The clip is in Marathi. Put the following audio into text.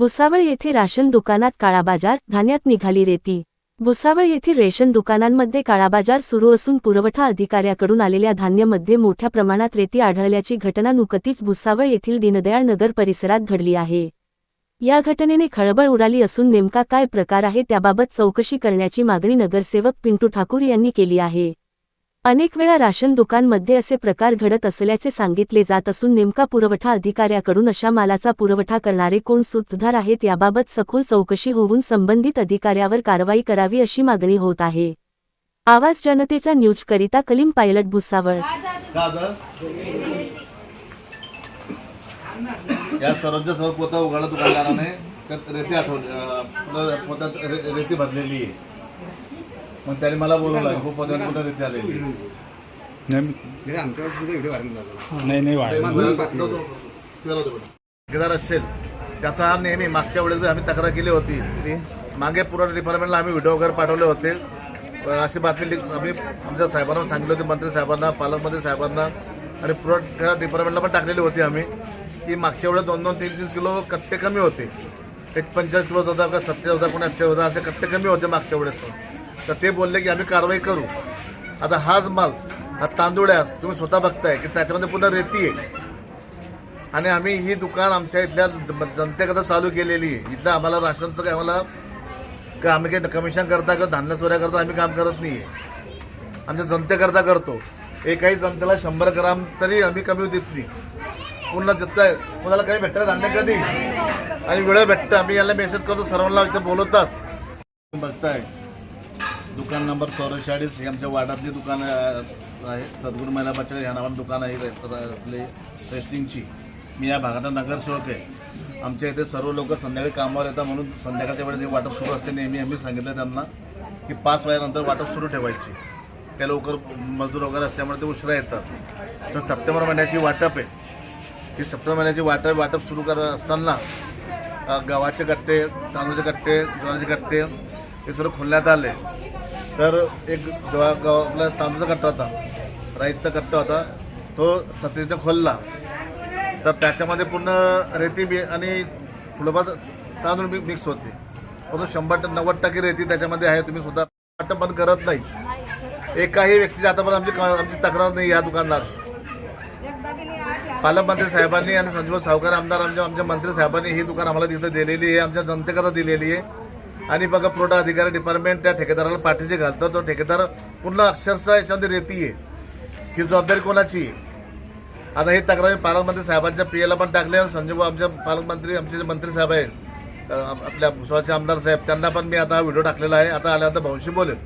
भुसावळ येथे राशन दुकानात काळाबाजार धान्यात निघाली रेती. भुसावळ येथील रेशन दुकानांमध्ये काळाबाजार सुरू असून पुरवठा अधिकाऱ्याकडून आलेल्या धान्यामध्ये मोठ्या प्रमाणात रेती आढळल्याची घटना नुकतीच भुसावळ येथील दीनदयाळ नगर परिसरात घडली आहे. या घटनेने खळबळ उडाली असून नेमका काय प्रकार आहे त्याबाबत चौकशी करण्याची मागणी नगरसेवक पिंटू ठाकूर यांनी केली आहे. अनेक वेळा राशन दुकानमध्ये असे प्रकार घडत असल्याचे सांगितले जात असून नेमका पुरवठा अधिकाऱ्याकडून अशा मालाचा पुरवठा करणारे कोण सूत्रधार आहेत याबाबत सखोल चौकशी होऊन संबंधित अधिकाऱ्यावर कारवाई करावी अशी मागणी होत आहे. आवाज जनतेचा न्यूजकरिता कलीम पायलट भुसावळ. या पोता उघडला दुकानदाराने रेती आठवली रेती भरलेली आहे. मग त्याने मला बोलवलं हो रेती आलेली? आहे. नाही नाही आमच्यावर सुद्धा व्हिडिओ व्हायरल झाला नाही नाही ठेकेदार असेल त्याचा हा नेहमी मागच्या वेळेस आम्ही तक्रार केली होती. मागे पुरवठा डिपार्टमेंटला आम्ही व्हिडिओ वगैरे पाठवले होते. अशी बातमी लिख- आम्ही आमच्या साहेबांना सांगितले होते मंत्री साहेबांना पालकमंत्री साहेबांना. आणि पुरवठा डिपार्टमेंटला पण टाकलेली होती आम्ही. की मागच्या वेळेस दोन दोन तीन तीन किलो कट्टे कमी होते. एक पंचेचाळीस किलो होता का सत्तर होता कोणी अठ्ठेचाळीस होता असे कट्टे कमी होते मागच्या वेळेस पण. तर ते बोलले की आम्ही कारवाई करू. आता हाच माल हा तांदूळ आहे तुम्ही स्वतः बघताय की त्याच्यामध्ये पुन्हा रेती आहे. आणि आम्ही ही दुकान आमच्या इथल्या जनतेकरता चालू केलेली आहे. इथलं आम्हाला राशनचं काय आम्हाला का आम्ही काही कमिशन करता किंवा धान्य चोऱ्या आम्ही काम करत नाही आहे आमच्या जनतेकरता करतो एकाही जनतेला शंभर ग्राम तरी आम्ही कमी देत नाही. पुन्हा जिथं कोणाला काही भेटतं धान्य कधी? आणि वेळ भेटतं. आम्ही याला मेसेज करतो सर्वांना इथं बोलवतात. बघताय. दुकान नंबर चौवेचाळीस हे आमच्या वाडातली दुकान आहे. सद्गुरू महिला ह्या नावानं दुकान आहे रेस्ट- आपले रेस्टिंगची. मी या भागाचा नगरसेवक आहे. आमच्या इथे सर्व लोक संध्याकाळी कामावर येतात म्हणून संध्याकाळच्या वेळेस जे वाटप सुरू असते नेहमी आम्ही सांगितलं त्यांना की पाच वाजेनंतर वाटप सुरू ठेवायची. त्या लवकर मजूर वगैरे असल्यामुळे ते उशिरा येतात. तर सप्टेंबर महिन्याची वाटप आहे. ही सप्टेंबर महिन्याची वाटप वाटप सुरू करत असताना गव्हाचे कट्टे तांदूळचे कट्टे ज्वारीचे कट्टे हे सर्व खोलण्यात आले. तर एक जेव्हा गाव आपला तांदूळचा कट्टा होता राईसचा कट्टा होता तो सत्तीसने खोलला. तर त्याच्यामध्ये पूर्ण रेती बी आणि थोडंफार तांदूळ बी मिक्स होते. परंतु शंभर टक्के नव्वद टक्के रेती त्याच्यामध्ये आहे तुम्ही स्वतः वाटप बंद करत नाही. एकाही व्यक्तीची आतापर्यंत आमची आमची तक्रार नाही या दुकानदार. पालकमंत्री साहेबांनी आणि संजीव सावकार आमदार आमच्या आमच्या मंत्री साहेबांनी ही दुकान आम्हाला तिथं दिलेली आहे आमच्या जनतेकरता दिलेली आहे. आणि बघा पुरवठा अधिकारी डिपार्टमेंट त्या ठेकेदाराला पाठीशी घालतो. तो ठेकेदार पूर्ण अक्षरशः याच्यामध्ये रेती आहे ही जबाबदारी कोणाची? आहे? आता ही तक्रार मी पालकमंत्री साहेबांच्या पी पण टाकले आणि संजीव आमच्या पालकमंत्री आमचे जे मंत्री साहेब आहेत आपल्या भुसावळचे आमदार साहेब त्यांना पण मी आता हा व्हिडिओ टाकलेला आहे. आता आल्यानंतर भविष्य बोलेल